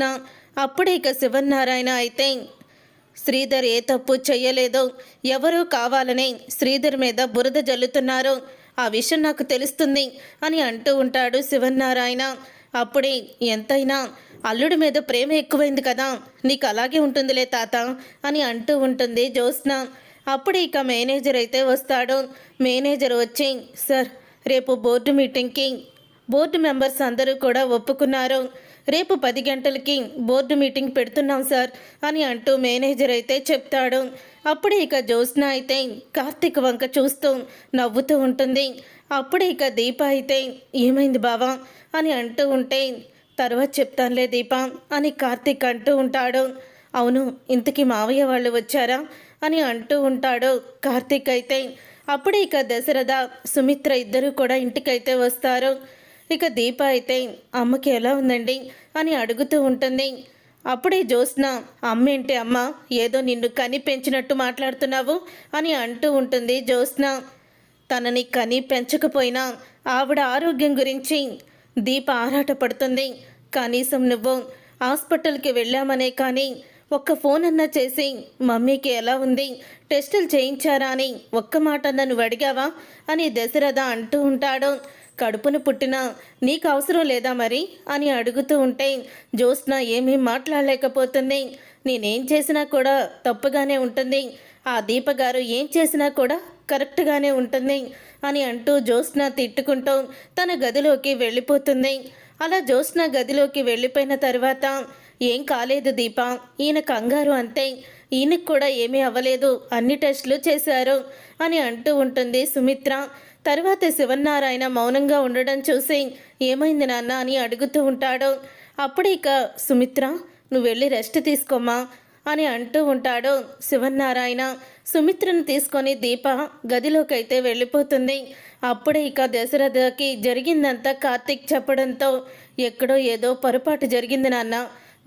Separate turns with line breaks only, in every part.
నా అప్పుడే ఇక శివనారాయణ అయితే శ్రీధర్ ఏ తప్పు చెయ్యలేదో ఎవరో కావాలని శ్రీధర్ మీద బురద జల్లుతున్నారో. ఆ విషయం నాకు తెలుస్తుంది అని అంటూ ఉంటాడు శివనారాయణ అప్పుడే ఎంతైనా అల్లుడి మీద ప్రేమ ఎక్కువైంది కదా నీకు అలాగే ఉంటుందిలే తాత అని అంటూ ఉంటుంది జ్యోత్స్న. అప్పుడు ఇక మేనేజర్ అయితే వస్తాడు. మేనేజర్ వచ్చి సార్ రేపు బోర్డు మీటింగ్కి బోర్డు మెంబర్స్ అందరూ కూడా ఒప్పుకున్నారు. రేపు పది గంటలకి బోర్డు మీటింగ్ పెడుతున్నాం సార్ అని అంటూ మేనేజర్ అయితే చెప్తాడు. అప్పుడు ఇక జ్యోత్స్న అయితే కార్తీక్ వంక చూస్తూ నవ్వుతూ ఉంటుంది. అప్పుడు ఇక దీప అయితే ఏమైంది బావా అని అంటూ ఉంటే తర్వాత చెప్తానులే దీప అని కార్తీక్ అంటూ ఉంటాడు. అవును ఇంతకీ మావయ్య వాళ్ళు వచ్చారా అని అంటూ ఉంటాడు కార్తీక్ అయితే. అప్పుడు ఇక దశరథ సుమిత్ర ఇద్దరు కూడా ఇంటికైతే వస్తారు. ఇక దీప అయితే అమ్మకి ఎలా ఉందండి? అని అడుగుతూ ఉంటుంది. అప్పుడే జ్యోత్స్న అమ్మేంటి అమ్మ? ఏదో నిన్ను కని పెంచినట్టు మాట్లాడుతున్నావు? అని అంటూ ఉంటుంది జ్యోత్స్న. తనని కని పెంచకపోయినా ఆవిడ ఆరోగ్యం గురించి దీప ఆరాటపడుతుంది కనీసం నువ్వు హాస్పిటల్కి వెళ్ళామనే కానీ ఒక్క ఫోన్ అన్నా చేసి మమ్మీకి ఎలా ఉంది? టెస్టులు చేయించారా? అని ఒక్క మాట అన్న నువ్వు అడిగావా? అని దశరథ అంటూ ఉంటాడు. కడుపును పుట్టినా నీకు అవసరం లేదా మరి అని అడుగుతూ ఉంటే జ్యోత్స్న ఏమీ మాట్లాడలేకపోతుంది. నేనేం చేసినా కూడా తప్పుగానే ఉంటుంది. ఆ దీపగారు ఏం చేసినా కూడా కరెక్ట్గానే ఉంటుంది అని అంటూ జ్యోత్స్న తిట్టుకుంటూ తన గదిలోకి వెళ్ళిపోతుంది. అలా జ్యోత్స్న గదిలోకి వెళ్ళిపోయిన తర్వాత ఏం కాలేదు దీప ఈయన కంగారు అంతే. ఈయనకు కూడా ఏమీ అవ్వలేదు. అన్ని టెస్టులు చేశారు అని అంటూ ఉంటుంది సుమిత్ర. తర్వాత శివనారాయణ మౌనంగా ఉండడం చూసి ఏమైంది నాన్న? అని అడుగుతూ ఉంటాడు. అప్పుడే ఇక సుమిత్ర నువ్వు వెళ్ళి రెస్ట్ తీసుకోమా అని అంటూ ఉంటాడు శివనారాయణ సుమిత్రను తీసుకొని దీప గదిలోకైతే వెళ్ళిపోతుంది. అప్పుడే ఇక దశరథకి జరిగిందంతా కార్తీక్ చెప్పడంతో ఎక్కడో ఏదో పొరపాటు జరిగింది నాన్న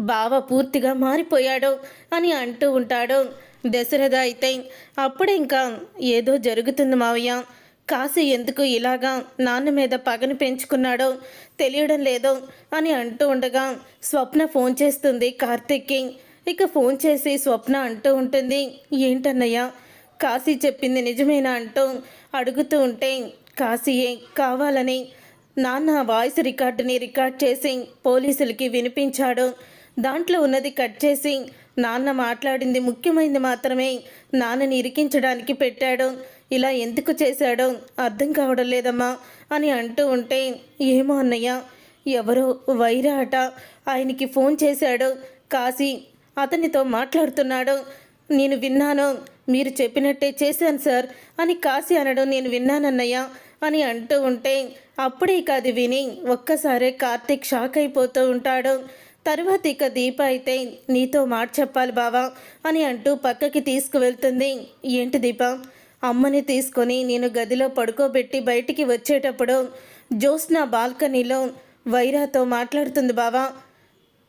బావ పూర్తిగా మారిపోయాడు అని అంటూ ఉంటాడు దశరథ అయితే. అప్పుడే ఇంకా ఏదో జరుగుతుంది మావయ్య కాశీ ఎందుకు ఇలాగా నాన్న మీద పగని పెంచుకున్నాడో తెలియడం లేదో అని అంటూ ఉండగా స్వప్న ఫోన్ చేస్తుంది కార్తీక్కి. ఇక ఫోన్ చేసి స్వప్న అంటూ ఉంటుంది ఏంటన్నయ్య కాశీ చెప్పింది నిజమేనా? అంటూ అడుగుతూ ఉంటే కాశీయే కావాలని. నాన్న వాయిస్ రికార్డుని రికార్డ్ చేసి పోలీసులకి వినిపించాడు. దాంట్లో ఉన్నది కట్ చేసి నాన్న మాట్లాడింది ముఖ్యమైనది మాత్రమే. నాన్నని ఇరికించడానికి పెట్టాడు. ఇలా ఎందుకు చేశాడో అర్థం కావడం లేదమ్మా అని అంటూ ఉంటే ఏమో అన్నయ్య ఎవరో వైరాట ఆయనకి ఫోన్ చేశాడు. కాశీ అతనితో మాట్లాడుతున్నాడు. నేను విన్నాను మీరు చెప్పినట్టే చేశాను సార్ అని కాశీ అనడం నేను విన్నానన్నయ్య అని అంటూ ఉంటే అప్పుడే కాదు విని ఒక్కసారే కార్తీక్ షాక్ అయిపోతూ ఉంటాడు. తర్వాత ఇక దీప అయితే నీతో మాట చెప్పాలి బావా అని అంటూ పక్కకి తీసుకువెళ్తుంది. ఏంటి దీప? అమ్మని తీసుకొని నేను గదిలో పడుకోబెట్టి బయటికి వచ్చేటప్పుడు జ్యోత్స్న బాల్కనీలో వైరాతో మాట్లాడుతుంది బావా.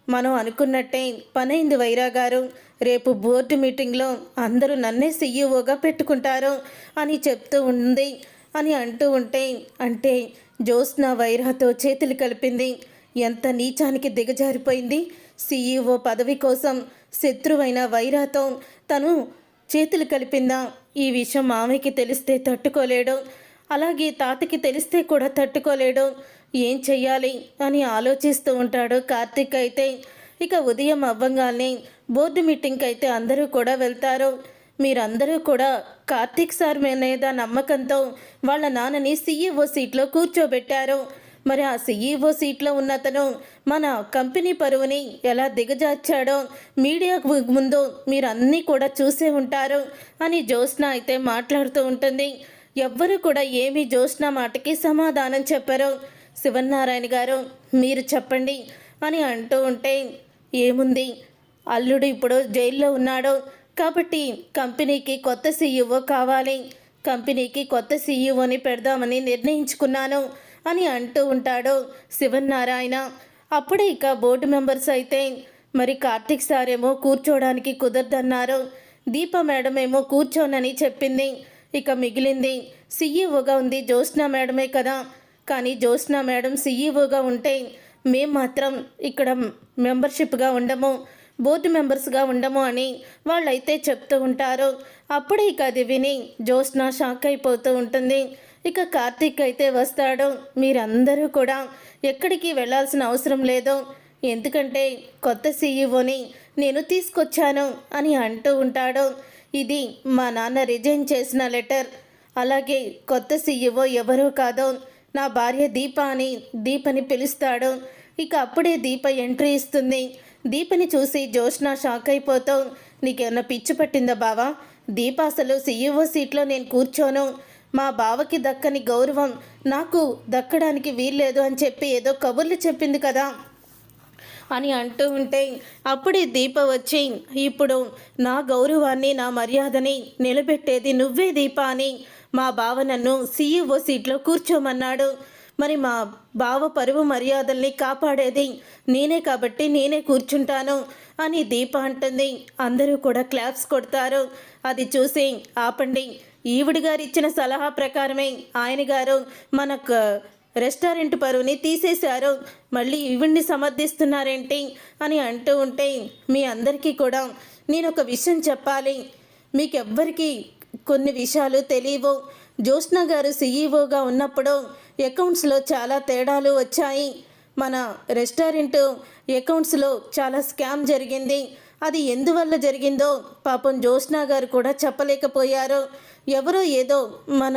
మనం అనుకున్నట్టే పనైంది వైరా గారు. రేపు బోర్డు మీటింగ్లో అందరూ నన్నే సీఈఓగా పెట్టుకుంటారు అని చెప్తూ ఉంది. అని అంటూ ఉంటే అంటే జ్యోత్స్న వైరాతో చేతులు కలిపింది. ఎంత నీచానికి దిగజారిపోయింది. సీఈఓ పదవి కోసం శత్రువైన వైరాతో తను చేతులు కలిపిందా ఈ విషయం మామయ్యకి తెలిస్తే తట్టుకోలేడు. అలాగే తాతకి తెలిస్తే కూడా తట్టుకోలేడు. ఏం చెయ్యాలి అని ఆలోచిస్తూ ఉంటాడు కార్తిక్ అయితే. ఇక ఉదయం అవ్వంగానే బోర్డు మీటింగ్కి అయితే అందరూ కూడా వెళ్తారు. మీరందరూ కూడా కార్తీక్ సార్ మీద నమ్మకంతో వాళ్ళ నాన్నని సీఈఓ సీట్లో కూర్చోబెట్టారు. మరి ఆ సీఈఓ సీట్లో ఉన్న అతను మన కంపెనీ పరువుని ఎలా దిగజార్చాడో మీడియా ముందు మీరు అన్నీ కూడా చూసే ఉంటారు అని జ్యోత్స్న అయితే మాట్లాడుతూ ఉంటుంది. ఎవ్వరు కూడా ఏమీ జ్యోత్స్న మాటకి సమాధానం చెప్పరు. శివనారాయణ గారు మీరు చెప్పండి అని అంటూ ఉంటే ఏముంది? అల్లుడు ఇప్పుడు జైల్లో ఉన్నాడు. కాబట్టి కంపెనీకి కొత్త సీఈఓ కావాలి. కంపెనీకి కొత్త సీఈఓని పెడదామని నిర్ణయించుకున్నాను. అని అంటూ ఉంటాడు శివనారాయణ అప్పుడే ఇక బోర్డు మెంబర్స్ అయితే మరి కార్తిక్ సార్ ఏమో కూర్చోవడానికి కుదరదన్నారు. దీప మేడం ఏమో కూర్చోనని చెప్పింది. ఇక మిగిలింది సీఈఓగా ఉంది జ్యోత్స్న మేడమే కదా. కానీ జ్యోత్స్న మేడం సీఈఓగా ఉంటే మేం మాత్రం ఇక్కడ మెంబర్షిప్గా ఉండము బోర్డు మెంబర్స్గా ఉండము అని వాళ్ళైతే చెప్తూ ఉంటారు. అప్పుడే ఇక అది విని జ్యోత్స్న షాక్ అయిపోతూ ఉంటుంది. ఇక కార్తీక్ అయితే వస్తాడు. మీరందరూ కూడా ఎక్కడికి వెళ్ళాల్సిన అవసరం లేదు. ఎందుకంటే కొత్త సీఈఓని నేను తీసుకొచ్చాను అని అంటూ ఉంటాడు. ఇది మా నాన్న రిజైన్ చేసిన లెటర్. అలాగే కొత్త సీఈఓ ఎవరో కాదో. నా భార్య దీప అని దీపని పిలుస్తాడు. ఇక అప్పుడే దీప ఎంట్రీ ఇస్తుంది. దీపని చూసి జోష్న షాక్ అయిపోతావు నీకేమన్నా పిచ్చి పట్టిందా బావా? దీప అసలు సీఈఓ సీట్లో నేను కూర్చోను. మా బావకి దక్కని గౌరవం నాకు దక్కడానికి వీల్లేదు అని చెప్పి ఏదో కబుర్లు చెప్పింది కదా. అని అంటూ ఉంటే అప్పుడే దీప వచ్చి ఇప్పుడు నా గౌరవాన్ని నా మర్యాదని నిలబెట్టేది నువ్వే దీప అని మా బావ నన్ను సీఈఓ సీట్లో కూర్చోమన్నాడు. మరి మా బావ పరువు మర్యాదల్ని కాపాడేది నేనే కాబట్టి నేనే కూర్చుంటాను అని దీప అంటుంది. అందరూ కూడా క్లాప్స్ కొడతారు. అది చూసి ఆపండి. ఈవిడి గారు ఇచ్చిన సలహా ప్రకారమే ఆయన గారు మనకు రెస్టారెంట్ పరువుని తీసేశారు. మళ్ళీ ఈవిడ్ని సమర్థిస్తున్నారేంటి అని అంటూ ఉంటే మీ అందరికీ కూడా నేను ఒక విషయం చెప్పాలి. మీకెవ్వరికీ కొన్ని విషయాలు తెలియవు. జ్యోత్స్న గారు సీఈఓగా ఉన్నప్పుడు అకౌంట్స్లో చాలా తేడాలు వచ్చాయి. మన రెస్టారెంట్ అకౌంట్స్లో చాలా స్కామ్ జరిగింది. అది ఎందువల్ల జరిగిందో పాపం జ్యోత్స్నా గారు కూడా చెప్పలేకపోయారు. ఎవరో ఏదో మన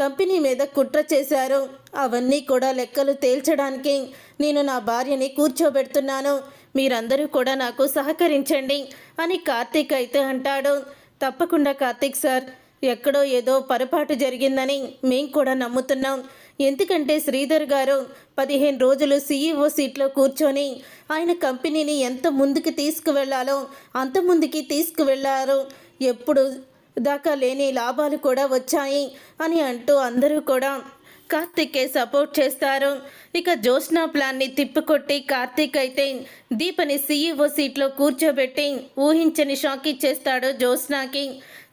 కంపెనీ మీద కుట్ర చేశారు. అవన్నీ కూడా లెక్కలు తేల్చడానికి నేను నా భార్యని కూర్చోబెడుతున్నాను. మీరందరూ కూడా నాకు సహకరించండి అని కార్తీక్ అయితే అంటాడు. తప్పకుండా కార్తీక్ సార్ ఎక్కడో ఏదో పొరపాటు జరిగిందని మేం కూడా నమ్ముతున్నాం. ఎందుకంటే శ్రీధర్ గారు పదిహేను రోజులు సీఈఓ సీట్లో కూర్చొని ఆయన కంపెనీని ఎంత ముందుకు తీసుకువెళ్ళాలో అంత ముందుకి తీసుకువెళ్ళారు. ఎప్పుడు దాకా లేని లాభాలు కూడా వచ్చాయి అని అంటూ అందరూ కూడా కార్తిక్కే సపోర్ట్ చేస్తారు. ఇక జోష్నా ప్లాన్ని తిప్పికొట్టి కార్తీక్ అయితే దీపని సీఈఓ సీట్లో కూర్చోబెట్టి ఊహించని షాక్ ఇచ్చేస్తాడు జోష్నాకి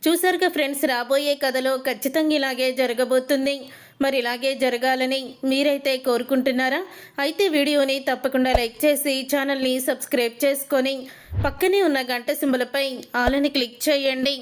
చూసారుగా ఫ్రెండ్స్ రాబోయే కథలో ఖచ్చితంగా ఇలాగే జరగబోతుంది. మరి ఇలాగే జరగాలని మీరైతే కోరుకుంటున్నారా? అయితే వీడియోని తప్పకుండా లైక్ చేసి ఛానల్ని సబ్స్క్రైబ్ చేసుకొని పక్కనే ఉన్న గంట సింబలపై ఆలని క్లిక్ చేయండి.